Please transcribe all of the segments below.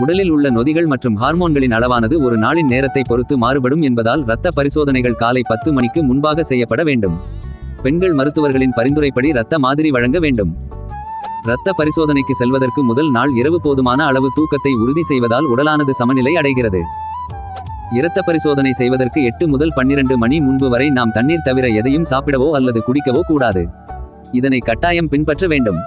உடலில் உள்ள நொதிகள் மற்றும் ஹார்மோன்களின் அளவானது ஒரு நாளின் நேரத்தை பொறுத்து மாறுபடும் என்பதால் இரத்த பரிசோதனைகள் காலை பத்து மணிக்கு முன்பாக செய்யப்பட வேண்டும். பெண்கள் மருத்துவர்களின் பரிந்துரைப்படி இரத்த மாதிரி வழங்க வேண்டும். இரத்த பரிசோதனைக்கு செல்வதற்கு முதல் நாள் இரவு போதுமான அளவு தூக்கத்தை உறுதி செய்வதால் உடலானது சமநிலை அடைகிறது. இரத்த பரிசோதனை செய்வதற்கு எட்டு முதல் பன்னிரண்டு மணி முன்பு வரை நாம் தண்ணீர் தவிர எதையும் சாப்பிடவோ அல்லது குடிக்கவோ கூடாது. இதனை கட்டாயம் பின்பற்ற வேண்டும்.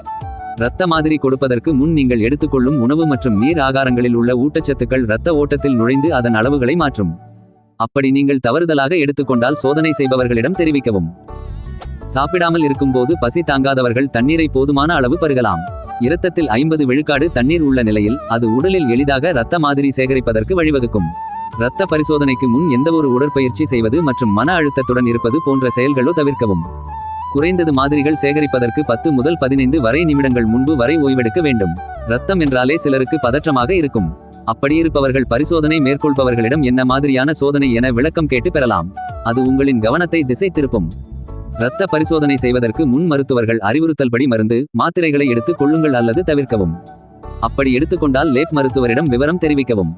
இரத்த மாதிரி கொடுப்பதற்கு முன் நீங்கள் எடுத்துக்கொள்ளும் உணவு மற்றும் நீர் ஆகாரங்களில் உள்ள ஊட்டச்சத்துக்கள் இரத்த ஓட்டத்தில் நுழைந்து அதன் அளவுகளை மாற்றும். அப்படி நீங்கள் தவறுதலாக எடுத்துக்கொண்டால் சோதனை செய்பவர்களிடம் தெரிவிக்கவும். சாப்பிடாமல் இருக்கும்போது பசி தாங்காதவர்கள் தண்ணீரை போதுமான அளவு பருகலாம். இரத்தத்தில் ஐம்பது விழுக்காடு தண்ணீர் உள்ள நிலையில் அது உடலில் எளிதாக இரத்த மாதிரி சேகரிப்பதற்கு வழிவகுக்கும். இரத்த பரிசோதனைக்கு முன் எந்தவொரு உடற்பயிற்சி செய்வது மற்றும் மன அழுத்தத்துடன் இருப்பது போன்ற செயல்களோ தவிர்க்கவும். குறைந்தது மாதிரிகள் சேகரிப்பதற்கு பத்து முதல் பதினைந்து வரை நிமிடங்கள் முன்பு வரை ஓய்வெடுக்க வேண்டும். இரத்தம் என்றாலே சிலருக்கு பதற்றமாக இருக்கும். அப்படியிருப்பவர்கள் பரிசோதனை மேற்கொள்பவர்களிடம் என்ன மாதிரியான சோதனை என விளக்கம் கேட்டு பெறலாம். அது உங்களின் கவனத்தை திசை திருப்பும். இரத்த பரிசோதனை செய்வதற்கு முன் மருத்துவர்கள் அறிவுறுத்தல்படி மருந்து மாத்திரைகளை எடுத்துக் கொள்ளுங்கள் அல்லது தவிர்க்கவும். அப்படி எடுத்துக்கொண்டால் லேப் மருத்துவரிடம் விவரம் தெரிவிக்கவும்.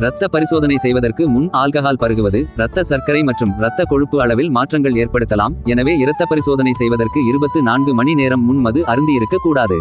இரத்த பரிசோதனை செய்வதற்கு முன் ஆல்கஹால் பருகுவது இரத்த சர்க்கரை மற்றும் இரத்த கொழுப்பு அளவில் மாற்றங்கள் ஏற்படுத்தலாம். எனவே இரத்த பரிசோதனை செய்வதற்கு இருபத்து நான்கு மணி நேரம் முன் மது அருந்தியிருக்க கூடாது.